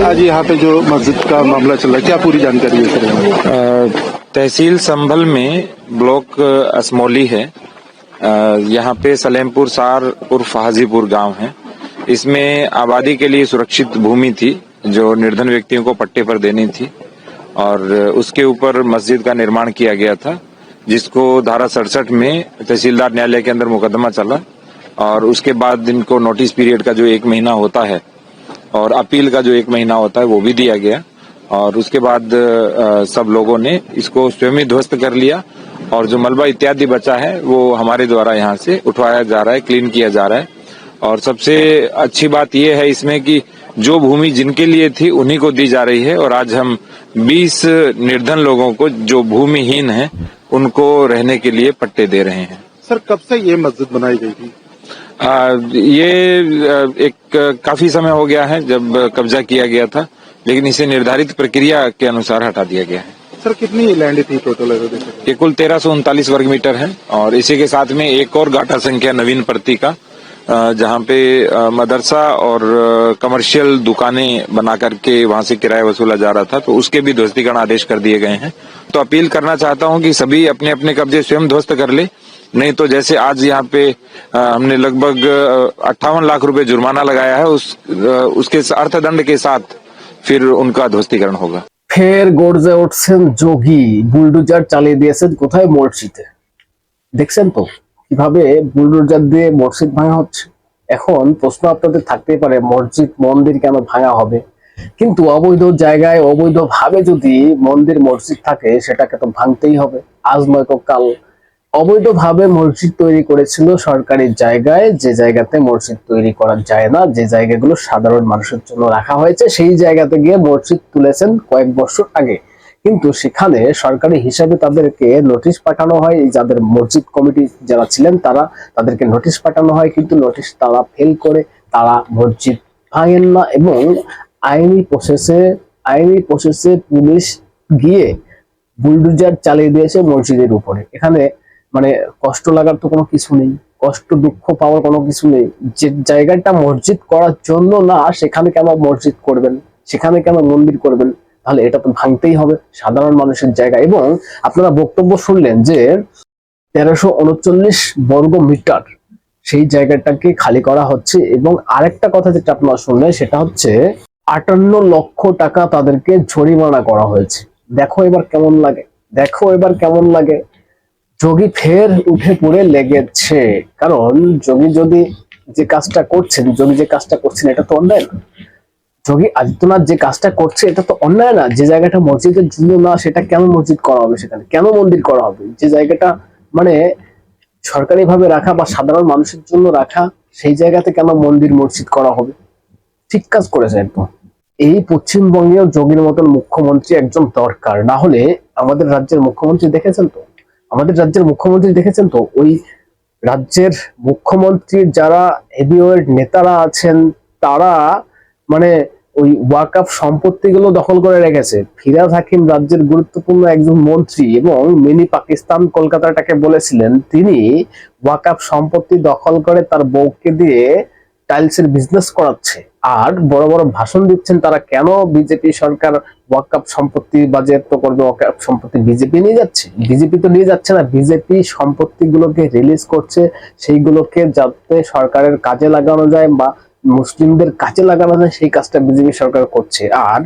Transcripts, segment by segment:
आज यहाँ पे जो मस्जिद का मामला चल रहा है, क्या पूरी जानकारी है सर? तहसील संभल में ब्लॉक असमौली है। यहाँ पे सलेमपुर सार उर्फ़ हाजीपुर गाँव है। इसमें आबादी के लिए सुरक्षित भूमि थी, जो निर्धन व्यक्तियों को पट्टे पर देनी थी, और उसके ऊपर मस्जिद का निर्माण किया गया था, जिसको धारा सड़सठ में तहसीलदार न्यायालय के अंदर मुकदमा चला, और उसके बाद इनको नोटिस पीरियड का जो एक महीना होता है और अपील का जो एक महीना होता है वो भी दिया गया और उसके बाद सब लोगों ने इसको स्वयं ही ध्वस्त कर लिया और जो मलबा इत्यादि बचा है वो हमारे द्वारा यहाँ से उठवाया जा रहा है, क्लीन किया जा रहा है। और सबसे अच्छी बात यह है इसमें कि जो भूमि जिनके लिए थी उन्हीं को दी जा रही है और आज हम 20 निर्धन लोगों को जो भूमिहीन हैं, उनको रहने के लिए पट्टे दे रहे हैं। सर, कब से ये मस्जिद बनाई गई थी? आ, ये एक काफ़ी समय हो गया है जब कब्जा किया गया था लेकिन इसे निर्धारित प्रक्रिया के अनुसार हटा दिया गया है सर कितनी लैंड थी टोटल? ये कुल तेरह सौ उनतालीस वर्ग मीटर है और इसी के साथ में एक और घाटा संख्या नवीन प्रति का जहाँ पे मदरसा और कमर्शियल दुकानें बना करके वहाँ से किराया वसूला जा रहा था तो उसके भी ध्वस्तीकरण आदेश कर दिए गए हैं तो अपील करना चाहता हूं कि सभी अपने अपने कब्जे स्वयं ध्वस्त कर ले नहीं तो जैसे आज यहाँ पे अ, हमने लगभग अट्ठावन लाख रुपए जुर्माना लगाया है उस अ, उसके अर्थदंड के साथ फिर उनका ध्वस्तीकरण होगा ফের গর্জে উঠছেন যোগী বুলডোজার চালিয়ে দিয়েছেন কোথায় মসজিদে দেখছেন তো কিভাবে বুলডোজার দিয়ে মসজিদ ভাঙা হচ্ছে এখন প্রশ্ন আপনাদের থাকতেই পারে মসজিদ মন্দির কেন ভাঙা হবে কিন্তু অবৈধ জায়গায় অবৈধ ভাবে যদি মন্দির, মসজিদ থাকে, সেটাকে তো ভাঙতেই হবে। আজ নয়তো কাল। অবৈধভাবে মসজিদ তৈরি করেছিল সরকারি জায়গায়, যে জায়গাতে মসজিদ তৈরি করা যায় না, যে জায়গাগুলো সাধারণ মানুষের জন্য রাখা হয়েছে, সেই জায়গাতে গিয়ে মসজিদ তুলেছেন কয়েক বছর আগে। কিন্তু সেখানে সরকারি হিসাবে তাদেরকে নোটিশ পাঠানো হয় যাদের মসজিদ কমিটি যারা ছিলেন তারা, তাদেরকে নোটিশ পাঠানো হয়, কিন্তু নোটিশ তারা ফেল করে, তারা মসজিদ ভাঙেন না এবং আইনি প্রসেসে আইনি প্রসেসে পুলিশ গিয়ে বুলডোজার চালিয়ে দিয়েছে মসজিদের উপরে। এখানে মানে কষ্ট লাগার তো কোনো কিছু নেই, কষ্ট দুঃখ পাওয়ার কোনো কিছু নেই। যে জায়গাটা মসজিদ করার জন্য না, সেখানে কেন মসজিদ করবেন? সেখানে কেন মন্দির করবেন? তাহলে এটা তো ভাঙতেই হবে, সাধারণ মানুষের জায়গা। এবং আপনারা বক্তব্য শুনলেন যে তেরোশো উনচল্লিশ বর্গ মিটার সেই জায়গাটাকে খালি করা হচ্ছে। এবং আরেকটা কথা যেটা আপনারা শুনলেন, সেটা হচ্ছে আটান্ন লক্ষ টাকা তাদেরকে জরিমানা করা হয়েছে। দেখো এবার কেমন লাগে। দেখো এবার কেমন লাগে। যোগী ফের উঠে পড়ে লেগেছে। কারণ যোগী যদি যে কাজটা করছেন, যোগী যে কাজটা করছেন, এটা তো অন্যায় না। যোগী আদিত্যনাথ যে কাজটা করছে, এটা তো অন্যায় না। যে জায়গাটা মসজিদের জন্য না, সেটা কেন মসজিদ করা হবে সেখানে? কেন মন্দির করা হবে? যে জায়গাটা মানে সরকারি ভাবে রাখা বা সাধারণ মানুষের জন্য রাখা, সেই জায়গাতে কেন মন্দির, মসজিদ করা হবে? ঠিক কাজ করেছে একদম। এই পশ্চিমবঙ্গেও যোগীর মতন মুখ্যমন্ত্রী একজন দরকার। না হলে আমাদের রাজ্যের মুখ্যমন্ত্রী দেখেছেন তো? আমাদের রাজ্যের মুখ্যমন্ত্রী দেখেছেন তো? ওই রাজ্যের মুখ্যমন্ত্রীর যারা হেভিওয়েট নেতারা আছেন, তারা মানে ওই ওয়াকআপ সম্পত্তিগুলো দখল করে রেখেছে। ফিরাজ হাকিম রাজ্যের গুরুত্বপূর্ণ একজন মন্ত্রী এবং মিনি পাকিস্তান কলকাতাটাকে বলেছিলেন, তিনি ওয়াকআপ সম্পত্তি দখল করে তার বউকে দিয়ে টাইলসের বিজনেস করাচ্ছে। আর বড় বড় ভাষণ দিচ্ছেন তারা, কেন বিজেপি সরকার ওয়াকআপ সম্পত্তি বাজেয়াপ্ত করবে ওয়াকআপ সম্পত্তি বিজেপি নিয়ে যাচ্ছে? বিজেপি তো নিয়ে যাচ্ছে না বিজেপি সম্পত্তিগুলোকে রিলিজ করছে, সেইগুলোকে যাতে সরকারের কাজে লাগানো যায় বা মুসলিমদের কাজে লাগানো যায়, সেই কাজটা বিজেপি সরকার করছে। আর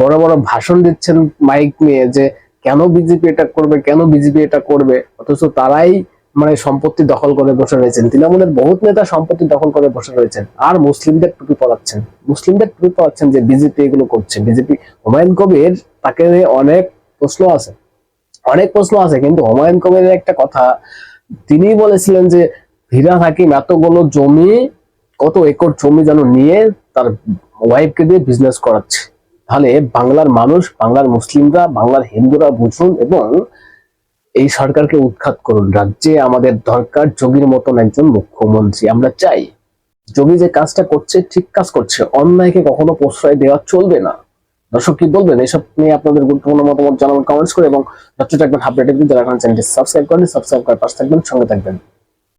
বড় বড় ভাষণ দিচ্ছেন মাইক নিয়ে যে, কেন বিজেপি এটা করবে, কেন বিজেপি এটা করবে? অথচ তারাই মানে সম্পত্তি দখল করে বসে রয়েছেন। তৃণমূলের বহুত নেতা সম্পত্তি দখল করে বসে রয়েছেন। আর মুসলিমদের টুপি পড়াচ্ছেন মুসলিমদের টুপি পড়াচ্ছেন যে বিজেপি এগুলো করছে। বিজেপি হুমায়ুন কবির, তাকে অনেক প্রশ্ন আছে। অনেক প্রশ্ন আছে, কিন্তু হুমায়ুন কবিরের একটা কথা, তিনি বলেছিলেন যে, হীরা হাকিম এতগুলো জমি, কত একর জমি যেন নিয়ে তার ওয়াইফকে দিয়ে বিজনেস করাচ্ছে। তাহলে বাংলার মানুষ, বাংলার মুসলিমরা, বাংলার হিন্দুরা বুঝুন এবং এই সরকারকে উৎখাত করুন। রাজ্যে আমাদের দরকার যোগীর মতন একজন মুখ্যমন্ত্রী। আমরা চাই যোগী যে কাজটা করছে, ঠিক কাজ করছে। অন্যায়কে কখনো প্রশ্রয় দেওয়া চলবে না। দর্শক, কি বলবেন? এসব নিয়ে আপনাদের গুরুত্বপূর্ণ মতামত জানাবেন কমেন্টস করে এবং যতটা থাকবেন হাফ রেটে যারা চ্যানেলটি। সাবস্ক্রাইব করেন সাবস্ক্রাইব করার পাশে থাকবেন, সঙ্গে থাকবেন।